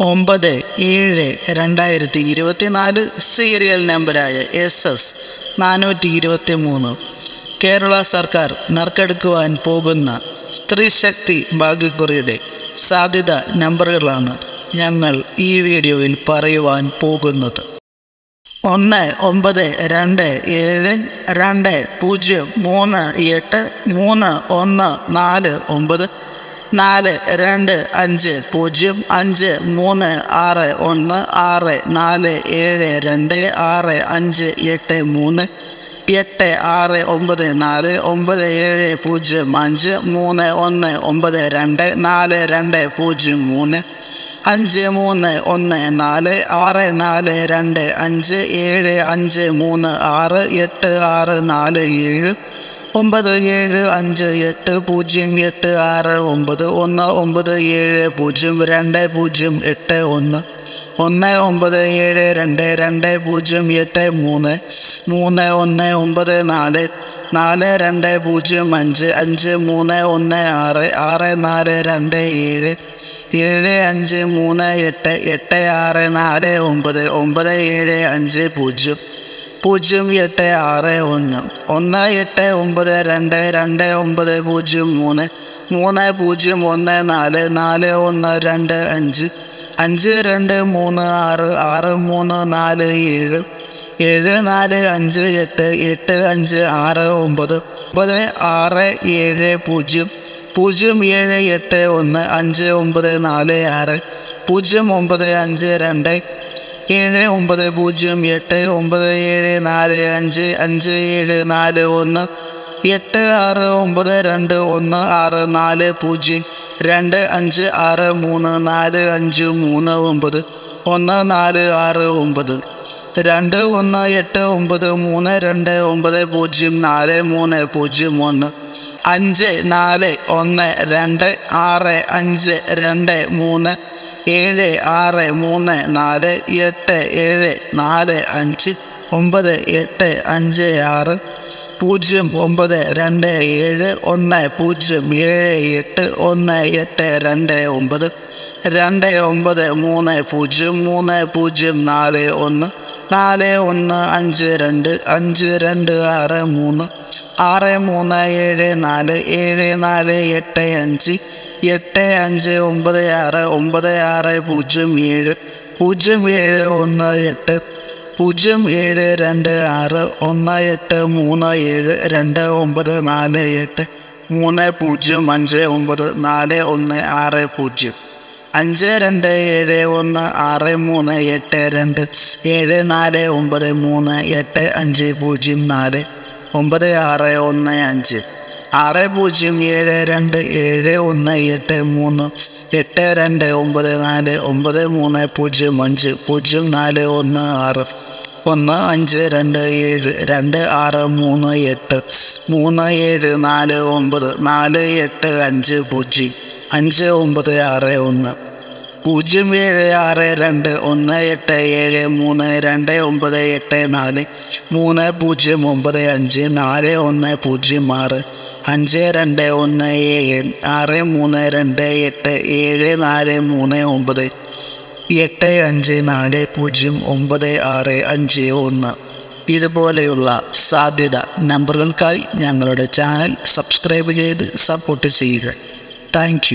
ഒമ്പത് ഏഴ് രണ്ടായിരത്തി ഇരുപത്തിനാല് സീരിയൽ നമ്പറായ എസ് എസ് നാനൂറ്റി ഇരുപത്തി മൂന്ന് കേരള സർക്കാർ നറുക്കെടുക്കുവാൻ പോകുന്ന സ്ത്രീശക്തി ഭാഗ്യക്കുറിയുടെ സാധ്യത നമ്പറുകളാണ് ഞങ്ങൾ ഈ വീഡിയോയിൽ പറയുവാൻ പോകുന്നത്. ഒന്ന് ഒമ്പത് രണ്ട് ഏഴ് രണ്ട് പൂജ്യം മൂന്ന് എട്ട് മൂന്ന് ഒന്ന് നാല് ഒമ്പത് നാല് രണ്ട് അഞ്ച് പൂജ്യം അഞ്ച് മൂന്ന് ആറ് ഒന്ന് ആറ് നാല് ഏഴ് രണ്ട് ആറ് അഞ്ച് എട്ട് മൂന്ന് എട്ട് ആറ് ഒമ്പത് നാല് ഒമ്പത് ഏഴ് പൂജ്യം അഞ്ച് മൂന്ന് ഒന്ന് ഒമ്പത് രണ്ട് നാല് രണ്ട് പൂജ്യം മൂന്ന് അഞ്ച് മൂന്ന് ഒന്ന് നാല് ആറ് നാല് രണ്ട് അഞ്ച് ഏഴ് അഞ്ച് മൂന്ന് ആറ് എട്ട് ആറ് നാല് ഏഴ് ഒമ്പത് ഏഴ് അഞ്ച് എട്ട് പൂജ്യം എട്ട് ആറ് ഒമ്പത് ഒന്ന് ഒമ്പത് ഏഴ് പൂജ്യം രണ്ട് പൂജ്യം എട്ട് ഒന്ന് ഒന്ന് ഒമ്പത് ഏഴ് രണ്ട് രണ്ട് പൂജ്യം എട്ട് മൂന്ന് മൂന്ന് ഒന്ന് ഒമ്പത് നാല് നാല് രണ്ട് പൂജ്യം അഞ്ച് അഞ്ച് മൂന്ന് ഒന്ന് ആറ് ആറ് നാല് രണ്ട് ഏഴ് ഏഴ് അഞ്ച് മൂന്ന് എട്ട് എട്ട് ആറ് നാല് ഒമ്പത് ഒമ്പത് ഏഴ് അഞ്ച് പൂജ്യം പൂജ്യം എട്ട് ആറ് ഒന്ന് ഒന്ന് എട്ട് ഒമ്പത് രണ്ട് രണ്ട് ഒമ്പത് പൂജ്യം മൂന്ന് മൂന്ന് പൂജ്യം ഒന്ന് നാല് നാല് ഒന്ന് രണ്ട് അഞ്ച് അഞ്ച് രണ്ട് മൂന്ന് ആറ് ആറ് മൂന്ന് നാല് ഏഴ് ഏഴ് നാല് അഞ്ച് എട്ട് എട്ട് അഞ്ച് ആറ് ഒമ്പത് ഒമ്പത് ആറ് ഏഴ് പൂജ്യം പൂജ്യം ഏഴ് എട്ട് ഒന്ന് അഞ്ച് ഒമ്പത് നാല് ആറ് പൂജ്യം ഒമ്പത് അഞ്ച് രണ്ട് ഏഴ് ഒമ്പത് പൂജ്യം എട്ട് ഒമ്പത് ഏഴ് നാല് അഞ്ച് അഞ്ച് ഏഴ് നാല് ഒന്ന് എട്ട് ആറ് ഒമ്പത് രണ്ട് ഒന്ന് ആറ് നാല് പൂജ്യം രണ്ട് അഞ്ച് ആറ് മൂന്ന് നാല് അഞ്ച് മൂന്ന് ഒമ്പത് ഒന്ന് നാല് ആറ് ഒമ്പത് രണ്ട് ഒന്ന് എട്ട് ഒമ്പത് മൂന്ന് രണ്ട് ഒമ്പത് പൂജ്യം നാല് മൂന്ന് പൂജ്യം ഒന്ന് അഞ്ച് നാല് ഒന്ന് രണ്ട് ആറ് അഞ്ച് രണ്ട് മൂന്ന് ഏഴ് ആറ് മൂന്ന് നാല് എട്ട് ഏഴ് നാല് അഞ്ച് ഒമ്പത് എട്ട് അഞ്ച് ആറ് പൂജ്യം ഒമ്പത് രണ്ട് ഏഴ് ഒന്ന് പൂജ്യം ഏഴ് എട്ട് ഒന്ന് എട്ട് രണ്ട് ഒമ്പത് രണ്ട് ഒമ്പത് മൂന്ന് പൂജ്യം മൂന്ന് പൂജ്യം നാല് ഒന്ന് നാല് ഒന്ന് അഞ്ച് രണ്ട് അഞ്ച് രണ്ട് ആറ് മൂന്ന് ആറ് മൂന്ന് ഏഴ് നാല് ഏഴ് നാല് എട്ട് അഞ്ച് എട്ട് അഞ്ച് ഒമ്പത് ആറ് ഒമ്പത് ആറ് പൂജ്യം ഏഴ് പൂജ്യം ഏഴ് ഒന്ന് എട്ട് പൂജ്യം ഏഴ് രണ്ട് ആറ് ഒന്ന് എട്ട് മൂന്ന് ഏഴ് രണ്ട് ഒമ്പത് നാല് എട്ട് മൂന്ന് പൂജ്യം അഞ്ച് ഒമ്പത് നാല് ഒന്ന് ആറ് പൂജ്യം അഞ്ച് രണ്ട് ഏഴ് ഒന്ന് ആറ് മൂന്ന് എട്ട് രണ്ട് ഏഴ് നാല് ഒമ്പത് മൂന്ന് എട്ട് അഞ്ച് പൂജ്യം നാല് ഒമ്പത് ആറ് ഒന്ന് അഞ്ച് ആറ് പൂജ്യം ഏഴ് രണ്ട് ഏഴ് ഒന്ന് എട്ട് മൂന്ന് എട്ട് രണ്ട് ഒമ്പത് നാല് ഒമ്പത് മൂന്ന് പൂജ്യം അഞ്ച് പൂജ്യം നാല് ഒന്ന് ആറ് ഒന്ന് അഞ്ച് രണ്ട് ഏഴ് രണ്ട് ആറ് മൂന്ന് എട്ട് മൂന്ന് ഏഴ് നാല് ഒമ്പത് നാല് എട്ട് അഞ്ച് പൂജ്യം അഞ്ച് ഒമ്പത് ആറ് ഒന്ന് പൂജ്യം ഏഴ് ആറ് രണ്ട് ഒന്ന് എട്ട് ഏഴ് മൂന്ന് രണ്ട് ഒമ്പത് എട്ട് നാല് മൂന്ന് പൂജ്യം ഒമ്പത് അഞ്ച് നാല് ഒന്ന് പൂജ്യം ആറ് അഞ്ച് രണ്ട് ഒന്ന് ഏഴ് ആറ് മൂന്ന് രണ്ട് എട്ട് ഏഴ് നാല് മൂന്ന് ഒമ്പത് എട്ട് അഞ്ച് നാല് പൂജ്യം ഒമ്പത് ആറ് അഞ്ച് ഒന്ന്. ഇതുപോലെയുള്ള സാധ്യത നമ്പറുകൾക്കായി ഞങ്ങളുടെ ചാനൽ സബ്സ്ക്രൈബ് ചെയ്ത് സപ്പോർട്ട് ചെയ്യുക. താങ്ക്